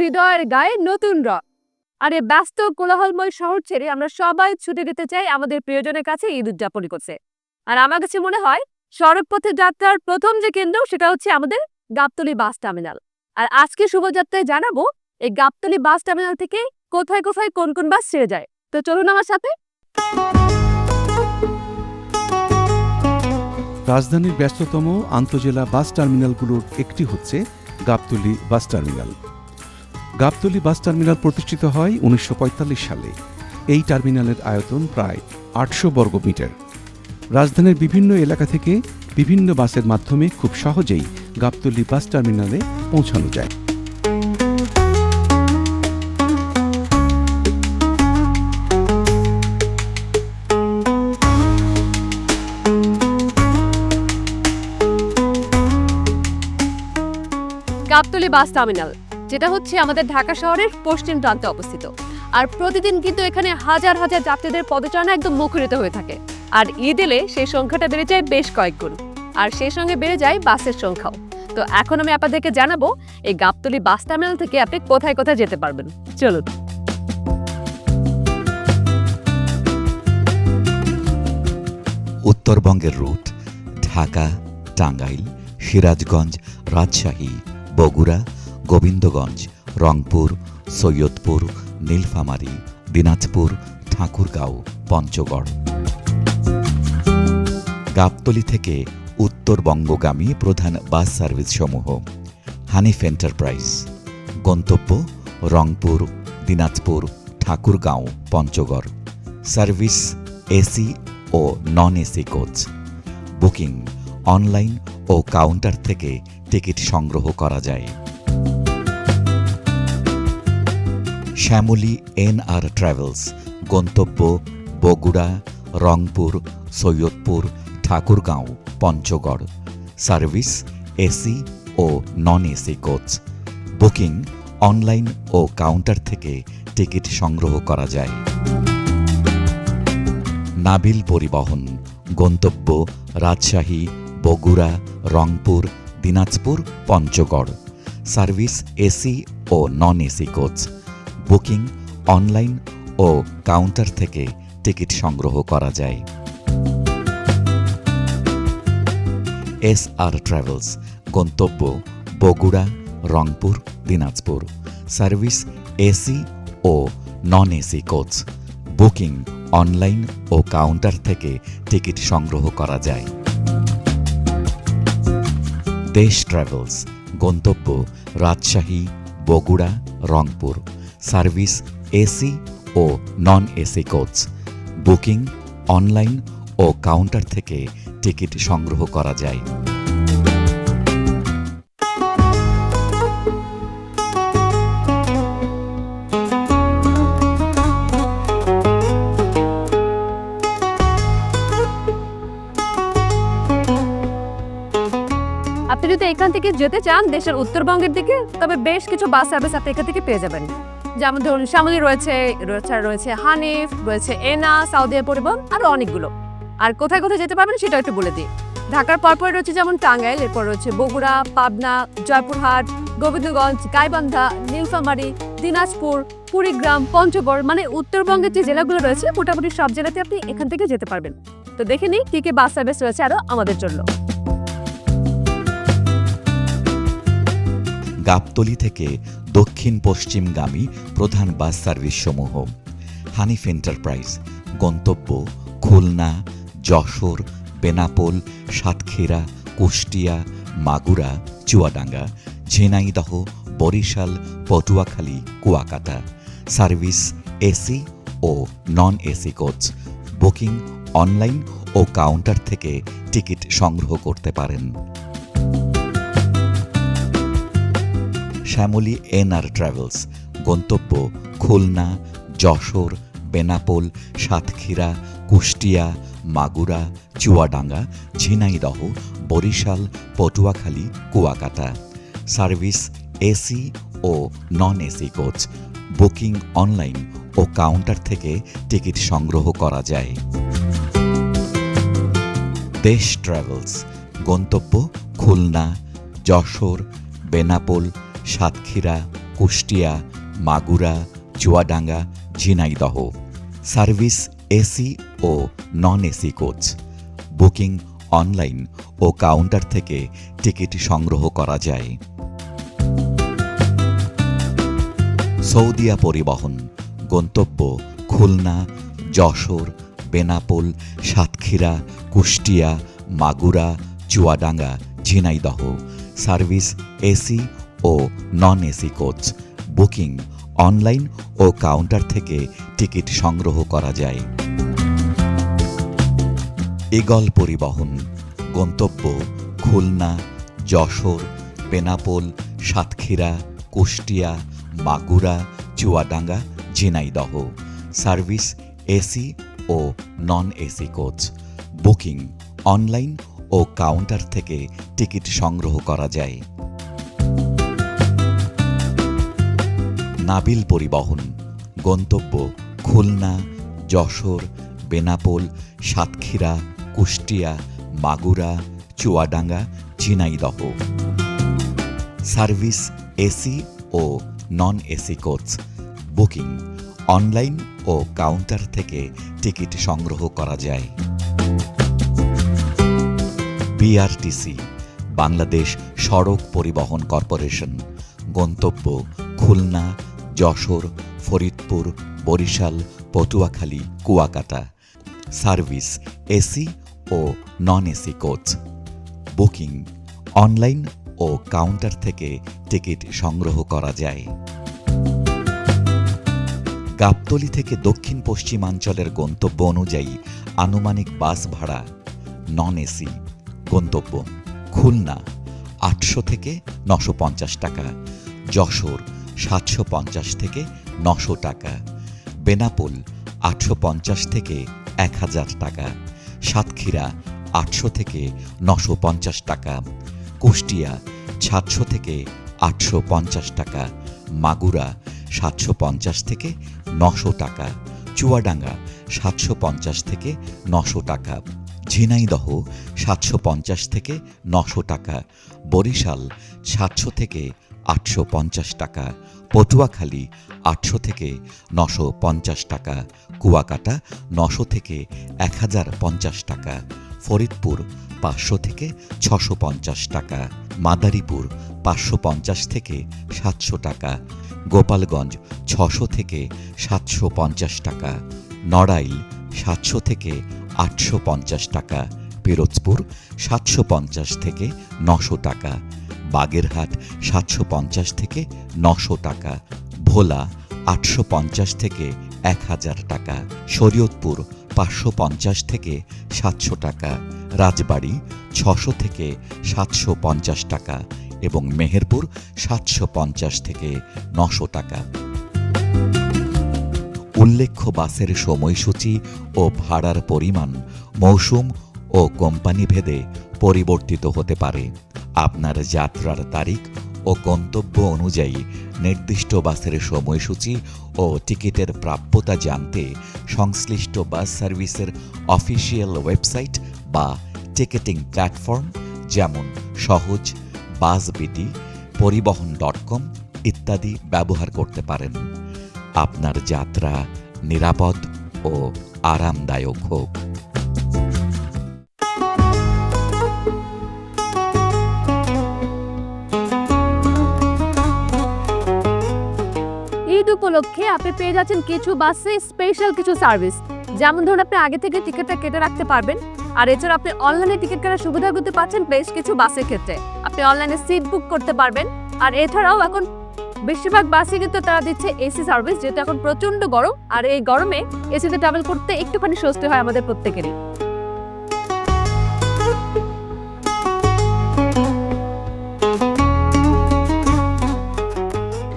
হৃদয়ের গায়ে নতুন রং। আর এই ব্যস্ত কোলাহলময় শহর ছেড়ে আমরা সবাই ছুটে যেতে চাই আমাদের প্রিয়জনের কাছে ঈদ উদযাপন করছে আর আমার কাছে মনে হয়, সড়কপথে যাত্রার প্রথম যে কেন্দ্র, সেটা হচ্ছে আমাদের গাবতলি বাস টার্মিনাল। আর আজকে শুভযাত্রায় জানাব, এই গাবতলি বাস টার্মিনাল থেকে কোথায় কোথায় কোন কোন বাস ছেড়ে যায়। তো চলুন আমার সাথে। রাজধানীর ব্যস্ততম আন্তজেলা বাস টার্মিনালগুলোর একটি হচ্ছে Gabtoli bus terminal. Gabtoli bus terminal প্রতিষ্ঠিত হয় উনিশশো পঁয়তাল্লিশ সালে। এই টার্মিনালের আয়তন প্রায় আটশো বর্গমিটার রাজধানীর বিভিন্ন এলাকা থেকে বিভিন্ন বাসের মাধ্যমে খুব সহজেই গাবতলী বাস টার্মিনালে পৌঁছানো যায়। গাবতলী বাস টার্মিনাল যেটা হচ্ছে আমাদের ঢাকা শহরের পশ্চিম প্রান্তে অবস্থিত। আর প্রতিদিন কিন্তু এখানে হাজার হাজার যাত্রীদের পদচারণা একদম মুখরিত হয়ে থাকে। আর ঈদ এলে সেই সংখ্যাটা বেড়ে যায় বেশ কয়েক গুণ। আর সেই সঙ্গে বেড়ে যায় বাসের সংখ্যাও। তো এখন আমি আপনাদেরকে জানাব, এই গাবতলী বাস টার্মিনাল থেকে আপনি কোথায় কোথায় যেতে পারবেন? চলুন। উত্তরবঙ্গের রুট, ঢাকা, টাঙ্গাইল, সিরাজগঞ্জ, রাজশাহী, বগুড়া গোবিন্দগঞ্জ, রংপুর, সৈয়দপুর, নীলফামারী, দিনাজপুর, ঠাকুরগাঁও, পঞ্চগড়। গাবতলী থেকে উত্তরবঙ্গগামী প্রধান বাস সার্ভিস সমূহ হানিফ এন্টারপ্রাইজ। গন্তব্য রংপুর, দিনাজপুর, ঠাকুরগাঁও, পঞ্চগড়। সার্ভিস, এসি ও non AC coach. Booking online ও কাউন্টার থেকে টিকিট সংগ্রহ করা যায়। শ্যামলী এন আর ট্রাভেলস, গন্তব্য বগুড়া, রংপুর, সৈয়দপুর, ঠাকুরগাঁও, পঞ্চগড়। সার্ভিস, এসি ও non AC coach. Booking online ও কাউন্টার থেকে টিকিট সংগ্রহ করা যায়। নাবিল পরিবহন, গন্তব্য রাজশাহী, বগুড়া, রংপুর, দিনাজপুর, পঞ্চগড়। সার্ভিস, এসি ও non AC coach. Booking, online ও কাউন্টার থেকে টিকিট সংগ্রহ করা যায়। এস আর ট্রাভেলস, গন্তব্য বগুড়া, রংপুর, দিনাজপুর। সার্ভিস এসি ও non AC coach. Booking, online ও কাউন্টার থেকে টিকিট সংগ্রহ করা যায়। দেশ ট্রাভেলস, গন্তব্য রাজশাহী, বগুড়া, রংপুর। সার্ভিস এসি ও non AC coach booking, online ও কাউন্টার থেকে টিকিট সংগ্রহ করা যায়। আপনি যদি এখান থেকে যেতে চান দেশের উত্তরবঙ্গের দিকে, তবে বেশ কিছু বাস সার্ভিস আপনি এখান থেকে পেয়ে যাবেন। যেমন ধরুন শ্যামলী রয়েছে রয়েছে রয়েছে হানিফ, রয়েছে এনা, সাউদি পরিবহন আরও অনেকগুলো। আর কোথায় কোথায় যেতে পারবেন সেটা একটু বলে দিই। ঢাকার পরপর রয়েছে যেমন টাঙ্গাইল, এরপর রয়েছে বগুড়া, পাবনা, জয়পুরহাট, গোবিন্দগঞ্জ, গাইবান্ধা, নীলফামারী, দিনাজপুর, কুড়িগ্রাম, পঞ্চগড় মানে উত্তরবঙ্গের যে জেলাগুলো রয়েছে, মোটামুটি সব জেলাতে আপনি এখান থেকে যেতে পারবেন। তো দেখে নিই কী কী বাস সার্ভিস রয়েছে আরও আমাদের জন্য। গাবতলী থেকে দক্ষিণ পশ্চিমগামী প্রধান বাস সার্ভিস সমূহ হানিফ এন্টারপ্রাইজ, গন্তব্য খুলনা, যশোর, বেনাপোল, সাতক্ষীরা, কুষ্টিয়া, মাগুরা, চুয়াডাঙ্গা, ঝিনাইদহ, বরিশাল, পটুয়াখালী, কুয়াকাটা। সার্ভিস, এসি ও non AC coach. Booking online ও কাউন্টার থেকে টিকিট সংগ্রহ করতে পারেন। শ্যামলী এনআর ট্রাভেলস, গন্তব্য খুলনা, যশোর, বেনাপোল, সাতক্ষীরা, কুষ্টিয়া, মাগুরা, চুয়াডাঙ্গা, ঝিনাইদহ, বরিশাল, পটুয়াখালী, কুয়াকাটা। সার্ভিস, এসি ও non AC coach, booking online ও কাউন্টার থেকে টিকিট সংগ্রহ করা যায়। দেশ ট্রাভেলস, গন্তব্য খুলনা, যশোর, বেনাপোল সাতক্ষীরা, কুষ্টিয়া, মাগুরা, চুয়াডাঙ্গা, ঝিনাইদহ। সার্ভিস, এসি ও non AC coach. Booking online ও কাউন্টার থেকে টিকিট সংগ্রহ করা যায়। সৌদিয়া পরিবহন, গন্তব্য খুলনা, যশোর, বেনাপোল, সাতক্ষীরা, কুষ্টিয়া, মাগুরা, চুয়াডাঙ্গা, ঝিনাইদহ। সার্ভিস, এসি ও non AC coach booking online ও কাউন্টার থেকে টিকিট সংগ্রহ করা যায়। ইগল পরিবহন, গন্তব্য, খুলনা, যশোর, বেনাপোল, সাতক্ষীরা, কুষ্টিয়া মাগুরা চুয়াডাঙ্গা, ঝিনাইদহ। সার্ভিস এসি ও non AC coach booking online ও কাউন্টার থেকে টিকিট সংগ্রহ করা যায়। নাবিল পরিবহন, গন্তব্য খুলনা, যশোর, বেনাপোল, সাতক্ষীরা, কুষ্টিয়া, মাগুরা, চুয়াডাঙ্গা, ঝিনাইদহ। সার্ভিস, এসি ও non AC coach, booking, online ও কাউন্টার থেকে টিকিট সংগ্রহ করা যায়। বিআরটিসি, বাংলাদেশ সড়ক পরিবহন কর্পোরেশন, গন্তব্য খুলনা যশোর, ফরিদপুর, বরিশাল, পটুয়াখালী, কুয়াকাটা। সার্ভিস, এসি ও non AC coach. Booking, online ও কাউন্টার থেকে টিকিট সংগ্রহ করা যায়। গাবতলী থেকে দক্ষিণ পশ্চিমাঞ্চলের গন্তব্য অনুযায়ী আনুমানিক বাস ভাড়া নন এসি গন্তব্য, খুলনা আটশো থেকে নশো টাকা, যশোর সাতশো পঞ্চাশ থেকে নশো টাকা। বেনাপোল আটশো পঞ্চাশ থেকে এক হাজার টাকা। সাতক্ষীরা আটশো থেকে নশো পঞ্চাশ টাকা। কুষ্টিয়া সাতশো থেকে আটশো পঞ্চাশ টাকা। মাগুরা সাতশো পঞ্চাশ থেকে নশো টাকা। চুয়াডাঙ্গা সাতশো পঞ্চাশ থেকে নশো টাকা। ঝিনাইদহ সাতশো পঞ্চাশ থেকে নশো টাকা। বরিশাল সাতশো থেকে আটশো পঞ্চাশ টাকা। পটুয়াখালী আটশো থেকে নশো পঞ্চাশ টাকা, কুয়াকাটা নশো থেকে এক হাজার পঞ্চাশ টাকা, ফরিদপুর পাঁচশো থেকে ছশো পঞ্চাশ টাকা, মাদারীপুর পাঁচশো পঞ্চাশ থেকে সাতশো টাকা, গোপালগঞ্জ ছশো থেকে সাতশো পঞ্চাশ টাকা, নড়াইল সাতশো থেকে আটশো পঞ্চাশ টাকা, পিরোজপুর সাতশো পঞ্চাশ থেকে নশো টাকা বাগেরহাট সাতশো পঞ্চাশ থেকে নশো টাকা, ভোলা আটশো পঞ্চাশ থেকে এক হাজার টাকা, শরীয়তপুর পাঁচশো পঞ্চাশ থেকে সাতশো টাকা, রাজবাড়ি ছশো থেকে সাতশো পঞ্চাশ টাকা এবং মেহেরপুর সাতশো পঞ্চাশ থেকে নশো টাকা। উল্লেখ্য বাসের সময়সূচি ও ভাড়ার পরিমাণ মৌসুম ও কোম্পানি ভেদে পরিবর্তিত হতে পারে। আপনার যাত্রার তারিখ ও গন্তব্য অনুযায়ী নির্দিষ্ট বাসের সময়সূচি ও টিকিটের প্রাপ্যতা জানতে সংশ্লিষ্ট বাস সার্ভিসের অফিসিয়াল ওয়েবসাইট বা টিকেটিং প্ল্যাটফর্ম যেমন সহজ বাস বিডি পরিবহন ডট কম ইত্যাদি ব্যবহার করতে পারেন। আপনার যাত্রা নিরাপদ ও আরামদায়ক হোক। উপলক্ষে আপনি পেয়ে যাচ্ছেন কিছু বাসে স্পেশাল কিছু সার্ভিস যেমন ধরুন, আপনি আগে থেকে টিকিটটা কেটে রাখতে পারবেন। আর এছাড়া আপনি অনলাইনে টিকিট কাটার সুবিধা করতে পারছেন বেশ কিছু বাসের ক্ষেত্রে। আপনি অনলাইনে সিট বুক করতে পারবেন। আর এছাড়াও এখন বেশিরভাগ বাসে কিন্তু তারা দিচ্ছে এসি সার্ভিস যেহেতু এখন প্রচণ্ড গরম। আর এই গরমে এসিতে ট্রাভেল করতে একটুখানি স্বস্তি হয় আমাদের প্রত্যেকেরই।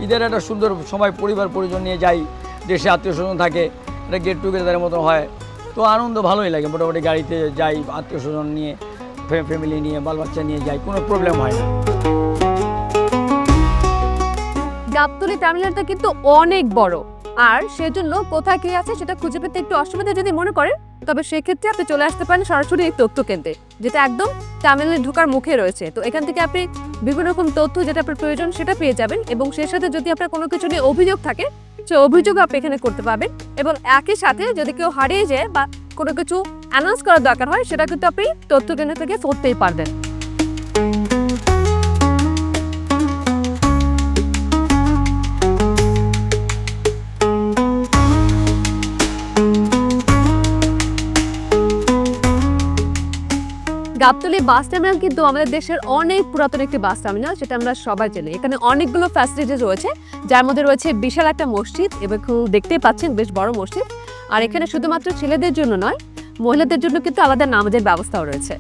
ঈদের একটা সুন্দর সময় পরিবার পরিজন নিয়ে যাই, দেশে আত্মীয় স্বজন থাকে, একটা গেট টুগেদারের মতো হয়। তো আনন্দ ভালোই লাগে, মোটামুটি গাড়িতে যাই, আত্মীয় স্বজন নিয়ে ফ্যামিলি নিয়ে বাল বাচ্চা নিয়ে যাই, কোনো প্রবলেম হয় না। গাবতলি টার্মিনালটা কিন্তু অনেক বড়। আর সেজন্য কোথায় কি আছে সেটা খুঁজে পেতে একটু অসুবিধা যদি মনে করেন তবে সেক্ষেত্রে আপনি চলে আসতে পারেন সরাসরি এই তথ্য কেন্দ্রে, যেটা একদম টার্মিনালে ঢোকার মুখে রয়েছে। তো এখান থেকে আপনি বিভিন্ন রকম তথ্য যেটা আপনার প্রয়োজন সেটা পেয়ে যাবেন এবং সেই সাথে যদি আপনার কোনো কিছু নিয়ে অভিযোগ থাকে সে অভিযোগ আপনি এখানে করতে পারবেন এবং একই সাথে যদি কেউ হারিয়ে যায় বা কোনো কিছু অ্যানাউন্স করার দরকার হয়, সেটা কিন্তু আপনি তথ্য কেন্দ্র থেকে করতেই পারবেন। গাবতলী বাস টার্মিনাল কিন্তু আমাদের দেশের অনেক পুরাতন একটি বাস টার্মিনাল সেটা আমরা সবাই জানি। এখানে অনেকগুলো ফ্যাসিলিটিস রয়েছে, যার মধ্যে রয়েছে বিশাল একটা মসজিদ এবং দেখতেই পাচ্ছেন বেশ বড় মসজিদ। আর এখানে শুধুমাত্র ছেলেদের জন্য নয়, মহিলাদের জন্য কিন্তু আলাদা নামাজের ব্যবস্থাও রয়েছে।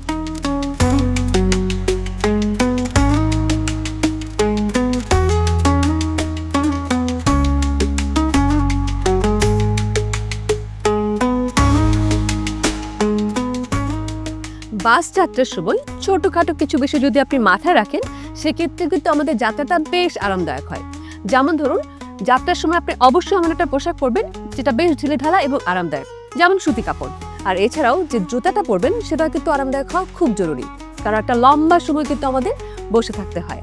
বাস যাত্রার সময় ছোটখাটো কিছু বিষয় যদি আপনি মাথায় রাখেন, সেক্ষেত্রে কিন্তু আমাদের যাত্রাটা বেশ আরামদায়ক হয়। যেমন ধরুন, যাত্রার সময় আপনি অবশ্যই এমন একটা পোশাক পরবেন, যেটা বেশ ঢিলেঢালা এবং আরামদায়ক, যেমন সুতি কাপড়। আর এছাড়াও যে জুতাটা পরবেন সেটা কিন্তু আরামদায়ক হওয়া খুব জরুরি, কারণ একটা লম্বা সময় কিন্তু আমাদের বসে থাকতে হয়।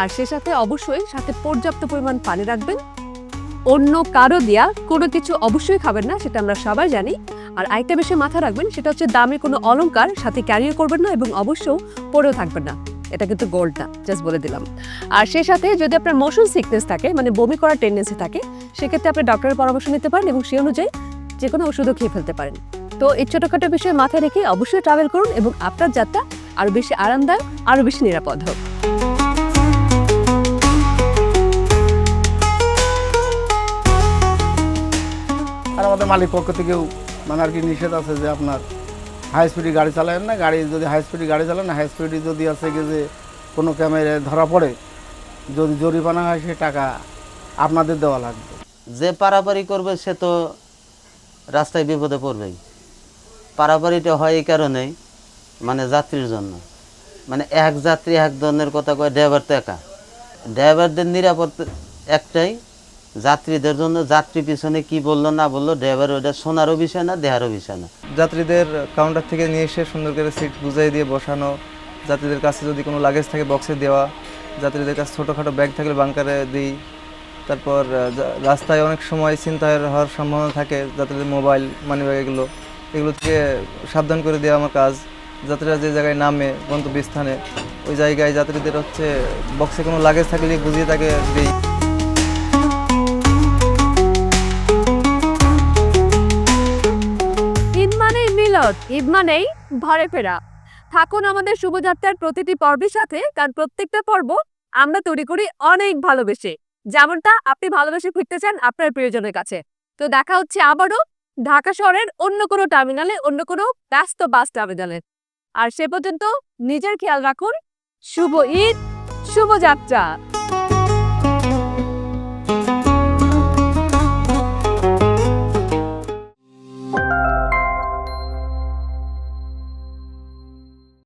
আর সে সাথে অবশ্যই সাথে পর্যাপ্ত পরিমাণ পানি রাখবেন। অন্য কারও দেয়া কোনো কিছু অবশ্যই খাবেন না, সেটা আমরা সবাই জানি। আর আরেকটা বিষয় মাথায় রাখবেন, সেটা হচ্ছে দামি কোনো অলংকার সাথে ক্যারিয়ার করবেন না এবং অবশ্যই পরেও থাকবেন না। এটা কিন্তু গোল্ড না জাস্ট বলে দিলাম। আর সেই সাথে যদি আপনার মোশন সিকনেস থাকে মানে বমি করার টেন্ডেন্সি থাকে, সেক্ষেত্রে আপনি ডক্টরের পরামর্শ নিতে পারেন এবং সেই অনুযায়ী যে কোনো ওষুধও খেয়ে ফেলতে পারেন। তো এই ছোটোখাটো বিষয় মাথায় রেখে অবশ্যই ট্রাভেল করুন এবং আপনার যাত্রা আরও বেশি আরামদায়ক আরও বেশি নিরাপদ হোক। আর আমাদের মালিক পক্ষ থেকেও মানে আর কি নিষেধ আছে যে আপনার হাই স্পিডে গাড়ি চালাবেন না, গাড়ি যদি হাই স্পিডে গাড়ি চালান হাই স্পিডে যদি আছে কি যে কোনো ক্যামেরায় ধরা পড়ে, যদি জরিমানা হয় সে টাকা আপনাদের দেওয়া লাগবে। যে পারাপারি করবে সে তো রাস্তায় বিপদে পড়বেই। পারাপারিটা হয় এই কারণেই মানে যাত্রীর জন্য। মানে এক যাত্রী এক ধরনের কথা কয় ড্রাইভার তো একা। ড্রাইভারদের নিরাপদ একটাই যাত্রীদের জন্য যাত্রী পিছনে কি বলল, না বলল ড্রাইভার ওটা শোনারও বিষয় না দেহারও বিষয় না। যাত্রীদের কাউন্টার থেকে নিয়ে এসে সুন্দর করে সিট বুঝাই দিয়ে বসানো, যাত্রীদের কাছে যদি কোনো লাগেজ থাকে বক্সে দেওয়া, যাত্রীদের কাছে ছোটোখাটো ব্যাগ থাকলে বাংকারে দিই। তারপর রাস্তায় অনেক সময় ছিনতাই হওয়ার সম্ভাবনা থাকে, যাত্রীদের মোবাইল মানি ব্যাগ এগুলো। এগুলো থেকে সাবধান করে দেওয়া আমার কাজ। যাত্রীরা যে জায়গায় নামে, গন্তব্যস্থানে, ওই জায়গায় যাত্রীদের হচ্ছে বক্সে কোনো লাগেজ থাকলে বুঝিয়ে তাকে দিই। মিলদ ঈদ মানেই ঘরে ফেরা। থাকুন আমাদের শুভযাত্রার প্রতিটি পর্বের সাথে, কারণ প্রত্যেকটা পর্ব আমরা তৈরি করি অনেক ভালোবেসে। যেমনটা আপনি ভালোবেসে ফিরতে চান আপনার প্রিয়জনের কাছে। তো দেখা হচ্ছে আবারও ঢাকা শহরের অন্য কোনো টার্মিনালে, অন্য কোনো ব্যস্ত বাস টার্মিনালে। আর সে পর্যন্ত নিজের খেয়াল রাখুন, শুভ ঈদ শুভযাত্রা